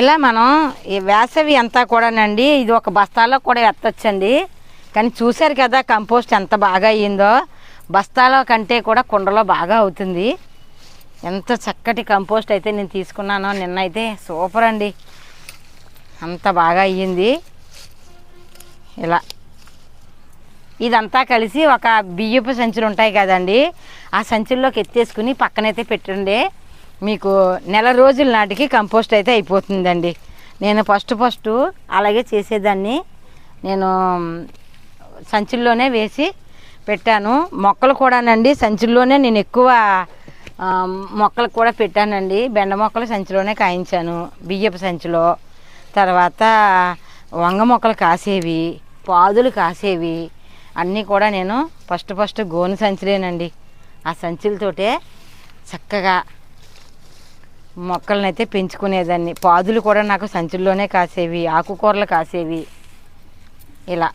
ఇలా మనం ఈ వేసవి అంతా కూడానండి ఇది ఒక బస్తాలో కూడా ఎత్తొచ్చండి. కానీ చూశారు కదా కంపోస్ట్ ఎంత బాగా అయ్యిందో. బస్తాలో కంటే కూడా కుండలో బాగా అవుతుంది. ఎంత చక్కటి కంపోస్ట్ అయితే నేను తీసుకున్నానో నిన్న అయితే సూపర్ అండి. అంత బాగా అయ్యింది. ఇలా. ఇదంతా కలిసి ఒక బియ్యపు సంచులు ఉంటాయి కదండి. ఆ సంచుల్లోకి ఎత్తేసుకుని పక్కనైతే పెట్టండి. మీకు నెల రోజుల నాటికి కంపోస్ట్ అయితే అయిపోతుందండి. నేను ఫస్ట్ ఫస్ట్ అలాగే చేసేదాన్ని. నేను సంచుల్లోనే వేసి పెట్టాను. మొక్కలు కూడానండి సంచుల్లోనే నేను ఎక్కువ మొక్కలు కూడా పెట్టానండి. బెండ మొక్కలు సంచిలోనే కాయించాను. బియ్యపు సంచిలో. తర్వాత వంగ మొక్కలు కాసేవి పాదులు కాసేవి అన్నీ కూడా నేను ఫస్ట్ ఫస్ట్ గోను సంచులేనండి. ఆ సంచులతోటే చక్కగా మొక్కలనైతే పెంచుకునేదాన్ని. పాదులు కూడా నాకు సంచుల్లోనే కాసేవి ఆకుకూరలు కాసేవి. ఇలా.